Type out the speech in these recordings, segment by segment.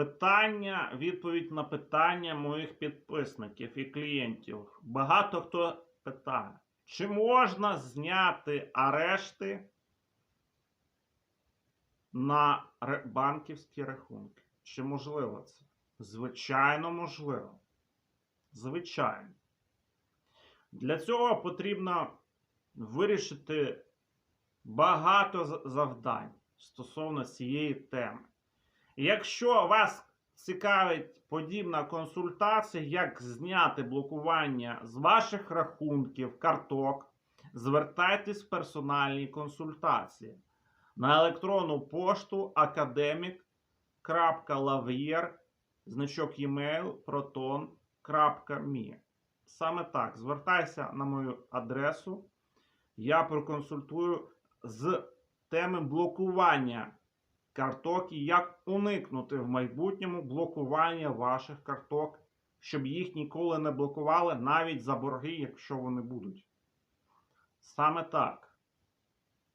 Питання, відповідь на питання моїх підписників і клієнтів. Багато хто питає, чи можна зняти арешти на банківські рахунки? Чи можливо це? Звичайно, можливо. Звичайно. Для цього потрібно вирішити багато завдань стосовно цієї теми. Якщо вас цікавить подібна консультація, як зняти блокування з ваших рахунків, карток, звертайтесь в персональні консультації на електронну пошту academic.lavrier, значок e-mail proton.me. Саме так, звертайся на мою адресу. Я проконсультую з теми блокування карток і як уникнути в майбутньому блокування ваших карток, щоб їх ніколи не блокували навіть за борги, якщо вони будуть. Саме так.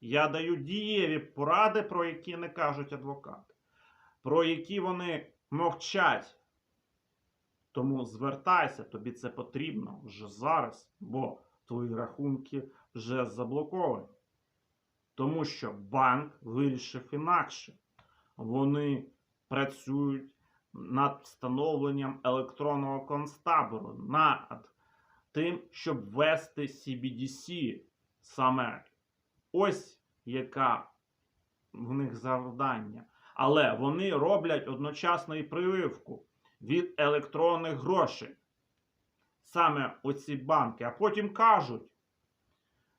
Я даю дієві поради, про які не кажуть адвокати, про які вони мовчать. Тому звертайся, тобі це потрібно вже зараз, бо твої рахунки вже заблоковані. Тому що банк вирішив інакше. Вони працюють над встановленням електронного констабору, над тим, щоб ввести CBDC саме. Ось яка в них завдання. Але вони роблять одночасно і прививку від електронних грошей. Саме оці банки. А потім кажуть: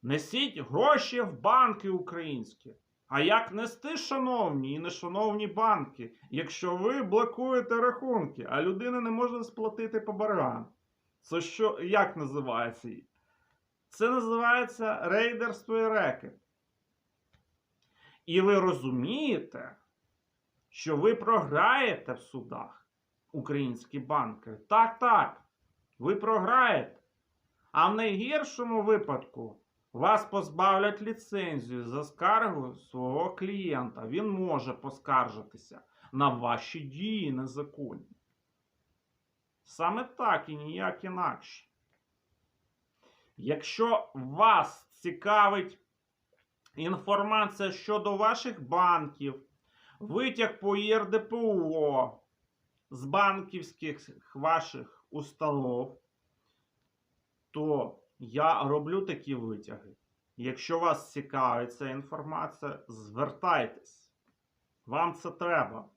несіть гроші в банки українські. А як нести, шановні і нешановні банки, якщо ви блокуєте рахунки, а людина не може сплатити по боргам? Це що, як називається? Це називається рейдерство і рекет. І ви розумієте, що ви програєте в судах українські банки. Так, так, ви програєте. А в найгіршому випадку вас позбавлять ліцензію за скаргу свого клієнта. Він може поскаржитися на ваші дії незаконні. Саме так і ніяк інакше. Якщо вас цікавить інформація щодо ваших банків, витяг по ЄРДПО з банківських ваших установ, то я роблю такі витяги. Якщо вас цікавить ця інформація, звертайтесь. Вам це треба.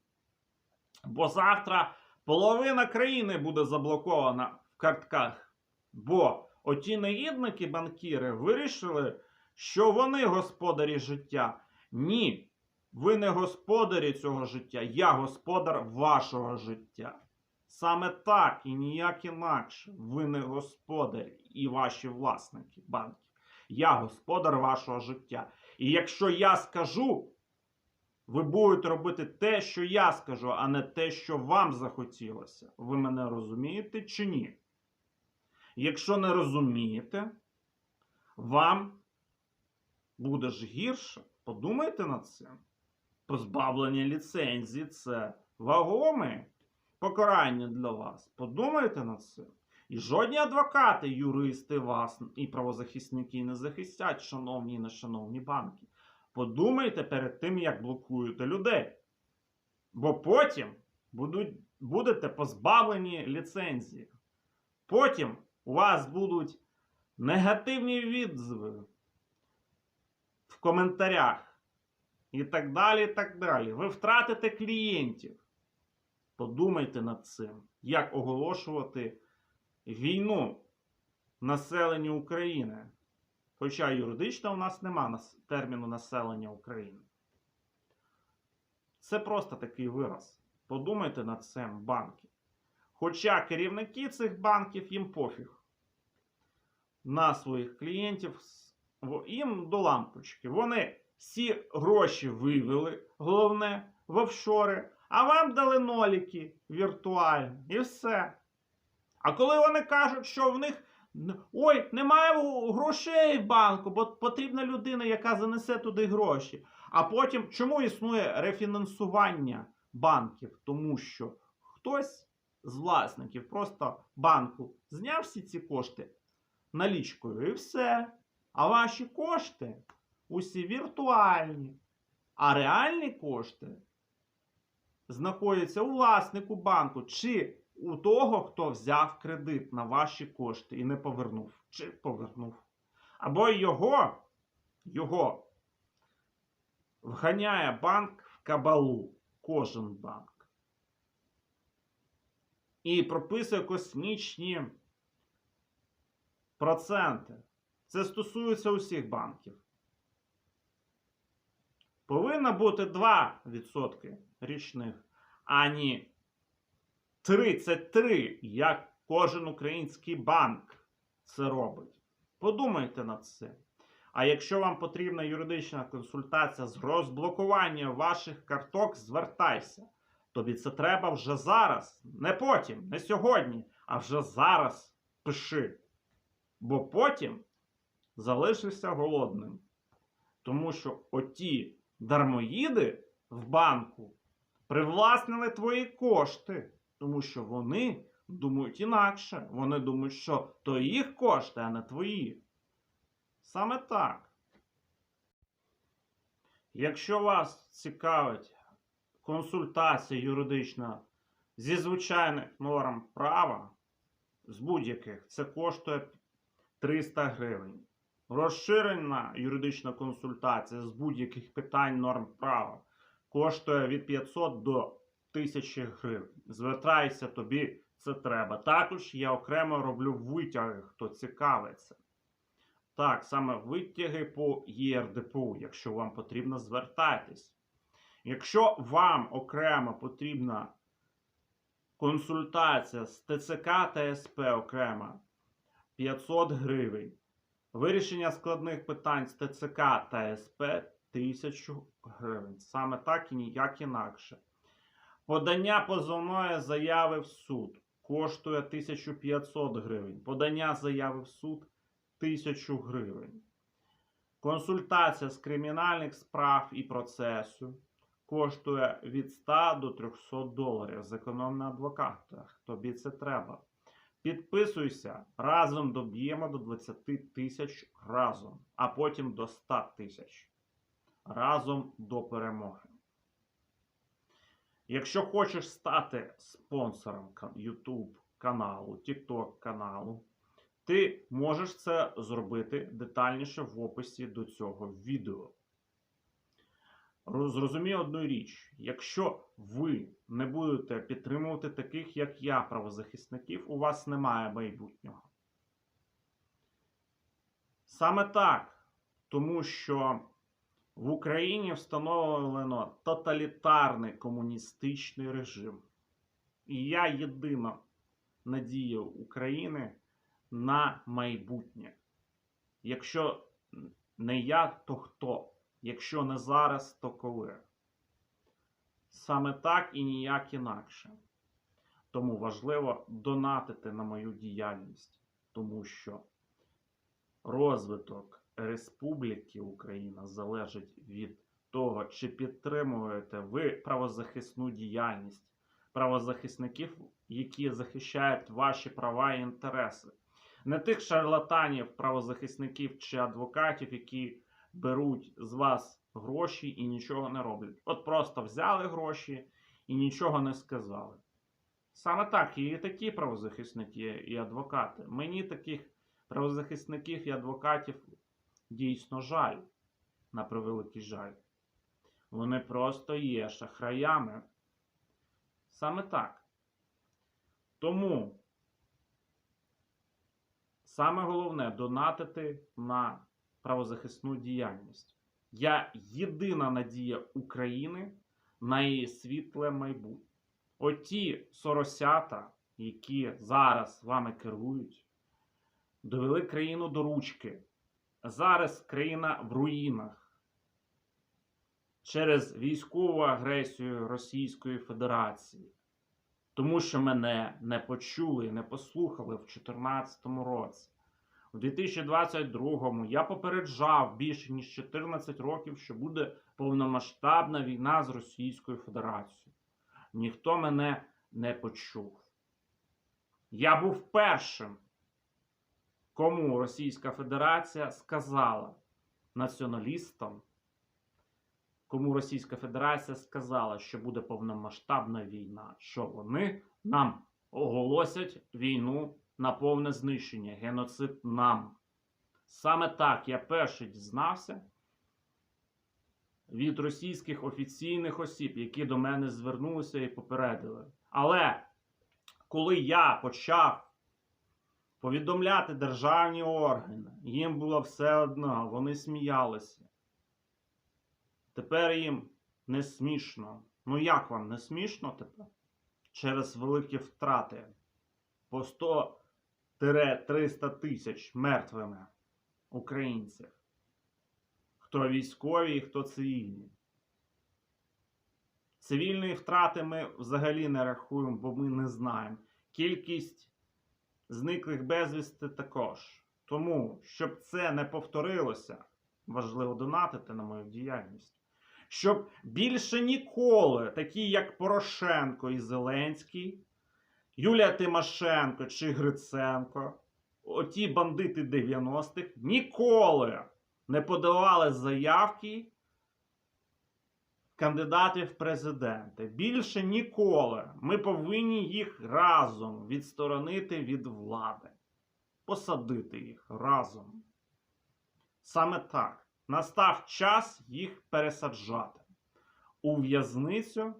Бо завтра половина країни буде заблокована в картках. Бо оті негідники банкіри вирішили, що вони господарі життя. Ні, ви не господарі цього життя, я господар вашого життя. Саме так і ніяк інакше. Ви не господарі і ваші власники банків. Я господар вашого життя. І якщо я скажу, ви будете робити те, що я скажу, а не те, що вам захотілося. Ви мене розумієте чи ні? Якщо не розумієте, вам буде ж гірше. Подумайте над цим. Позбавлення ліцензії це вагоме покарання для вас. Подумайте над цим. І жодні адвокати, юристи вас і правозахисники не захистять, шановні і нешановні банки. Подумайте перед тим, як блокуєте людей. Бо потім будуть, будете позбавлені ліцензії. Потім у вас будуть негативні відзиви в коментарях. І так далі, і так далі. Ви втратите клієнтів. Подумайте над цим, як оголошувати війну населенню України. Хоча юридично у нас нема терміну населення України. Це просто такий вираз. Подумайте над цим банки. Хоча керівники цих банків їм пофіг на своїх клієнтів, їм до лампочки. Вони всі гроші вивели, головне, в офшори, а вам дали ноліки віртуальні і все. А коли вони кажуть, що в них ой, немає грошей в банку, бо потрібна людина, яка занесе туди гроші. А потім чому існує рефінансування банків, тому що хтось з власників просто банку зняв всі ці кошти налічкою і все. А ваші кошти усі віртуальні. А реальні кошти знаходяться у власнику банку чи у того, хто взяв кредит на ваші кошти і не повернув, чи повернув. Або його, його вганяє банк в кабалу, кожен банк. І прописує космічні проценти. Це стосується усіх банків. Повинно бути 2% річних, ані 33, як кожен український банк це робить. Подумайте над цим. А якщо вам потрібна юридична консультація з розблокування ваших карток, звертайся. Тобі це треба вже зараз, не потім, не сьогодні, а вже зараз пиши. Бо потім залишишся голодним. Тому що оті дармоїди в банку привласнили твої кошти, тому що вони думають інакше. Вони думають, що то їх кошти, а не твої. Саме так. Якщо вас цікавить консультація юридична зі звичайних норм права, з будь-яких, це коштує 300 гривень. Розширена юридична консультація з будь-яких питань норм права коштує від 500 до 1000 гривень. Звертайся, тобі це треба. Також я окремо роблю витяги, хто цікавиться. Так, саме витяги по ЄРДПУ, якщо вам потрібно, звертайтесь. Якщо вам окремо потрібна консультація з ТЦК та СП окремо 500 гривень. Вирішення складних питань з ТЦК та СП 1000 гривень. Саме так і ніяк інакше. Подання позовної заяви в суд коштує 1500 гривень. Подання заяви в суд 1000 гривень. Консультація з кримінальних справ і процесу коштує від 100 до 300 доларів. Зеконом на адвокатах. Тобі це треба. Підписуйся, разом доб'ємо до 20 тисяч разом, а потім до 100 тисяч. Разом до перемоги. Якщо хочеш стати спонсором YouTube каналу, TikTok каналу, ти можеш це зробити детальніше в описі до цього відео. Зрозумій одну річ: якщо ви не будете підтримувати таких, як я, правозахисників, у вас немає майбутнього. Саме так, тому що в Україні встановлено тоталітарний комуністичний режим. І я єдина надія України на майбутнє. Якщо не я, то хто? Якщо не зараз, то коли? Саме так і ніяк інакше. Тому важливо донатити на мою діяльність, тому що розвиток Республіки Україна залежить від того, чи підтримуєте ви правозахисну діяльність правозахисників, які захищають ваші права і інтереси. Не тих шарлатанів, правозахисників чи адвокатів, які беруть з вас гроші і нічого не роблять. От просто взяли гроші і нічого не сказали. Саме так, і такі правозахисники і адвокати. Мені таких правозахисників і адвокатів дійсно жаль, на превеликий жаль. Вони просто є шахраями. Саме так. Тому саме головне донатити на правозахисну діяльність. Я єдина надія України на її світле майбутнє. Оті соросята, які зараз вами керують, довели країну до ручки. Зараз країна в руїнах через військову агресію Російської Федерації. Тому що мене не почули і не послухали в 2014 році. У 2022 я попереджав більше ніж 14 років, що буде повномасштабна війна з Російською Федерацією. ніхто мене не почув. Я був першим, кому Російська Федерація сказала націоналістам, кому Російська Федерація сказала, що буде повномасштабна війна, що вони нам оголосять війну на повне знищення, геноцид нам. Саме так я перший дізнався від російських офіційних осіб, які до мене звернулися і попередили. Але коли я почав повідомляти державні органи, їм було все одно, вони сміялися. Тепер їм не смішно. Ну як вам не смішно тепер? Через великі втрати по 100-300 тисяч мертвими українців. Хто військові хто цивільні. Цивільні втрати ми взагалі не рахуємо, бо ми не знаємо. Кількість зниклих безвісти також. Тому, щоб це не повторилося, важливо донатити на мою діяльність. Щоб більше ніколи, такі як Порошенко і Зеленський, Юлія Тимошенко чи Гриценко, оті бандити 90-х, ніколи не подавали заявки кандидатів в президенти. Більше ніколи. Ми повинні їх разом відсторонити від влади, посадити їх разом. Саме так. Настав час їх пересаджати у в'язницю.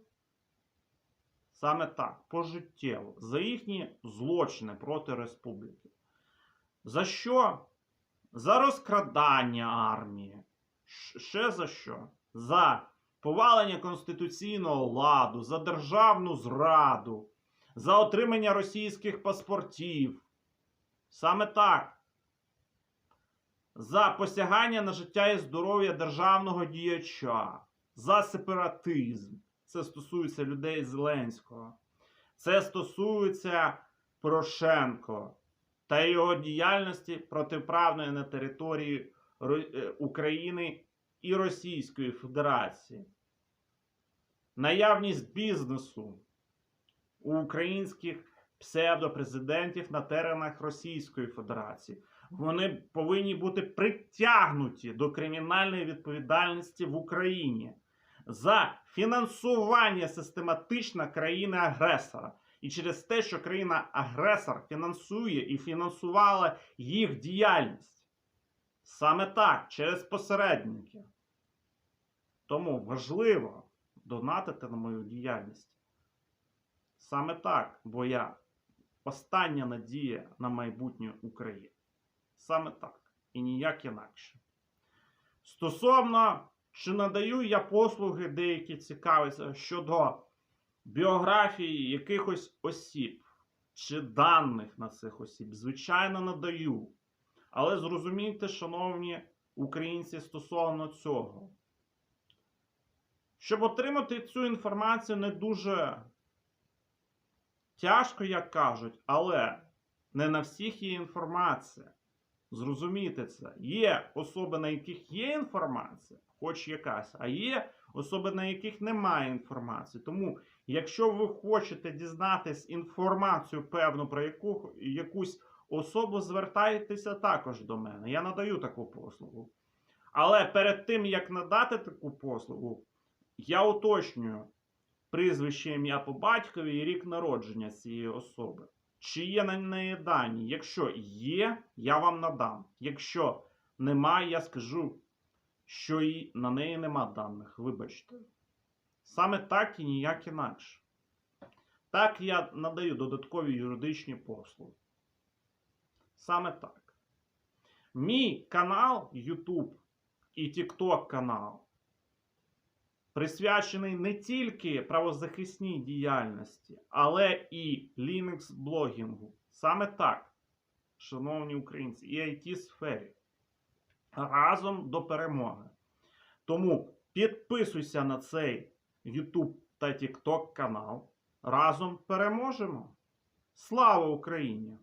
Саме так, пожиттєво, за їхні злочини проти республіки. За що? За розкрадання армії. Ще за що? За повалення конституційного ладу, за державну зраду, за отримання російських паспортів. Саме так. За посягання на життя і здоров'я державного діяча, за сепаратизм. Це стосується людей Зеленського. Це стосується Порошенко та його діяльності протиправної на території е, України і Російської Федерації. Наявність бізнесу у українських псевдопрезидентів на теренах Російської Федерації. Вони повинні бути притягнуті до кримінальної відповідальності в Україні за фінансування систематично країни-агресора. І через те, що країна-агресор фінансує і фінансувала їх діяльність. Саме так, через посередників. Тому важливо донатити на мою діяльність. Саме так, бо я остання надія на майбутнє України. Саме так. І ніяк інакше. Стосовно, чи надаю я послуги деякі цікаві щодо біографії якихось осіб чи даних на цих осіб, звичайно, надаю. Але зрозумійте, шановні українці, стосовно цього. Щоб отримати цю інформацію не дуже тяжко, як кажуть, але не на всіх є інформація. Зрозумійте це. Є особи, на яких є інформація, хоч якась, а є особи, на яких немає інформації. Тому, якщо ви хочете дізнатись інформацію певну про яку, якусь особу, звертайтеся також до мене. Я надаю таку послугу. Але перед тим, як надати таку послугу, я уточнюю прізвище ім'я по батькові і рік народження цієї особи. Чи є на неї дані? Якщо є, я вам надам. Якщо немає, я скажу, що і на неї нема даних. Вибачте. Саме так і ніяк інакше. Так я надаю додаткові юридичні послуги. Саме так. Мій канал YouTube і TikTok канал присвячений не тільки правозахисній діяльності, але і Linux блогінгу. Саме так, шановні українці, і it сфері. Разом до перемоги. Тому підписуйся на цей YouTube та TikTok канал. Разом переможемо. Слава Україні!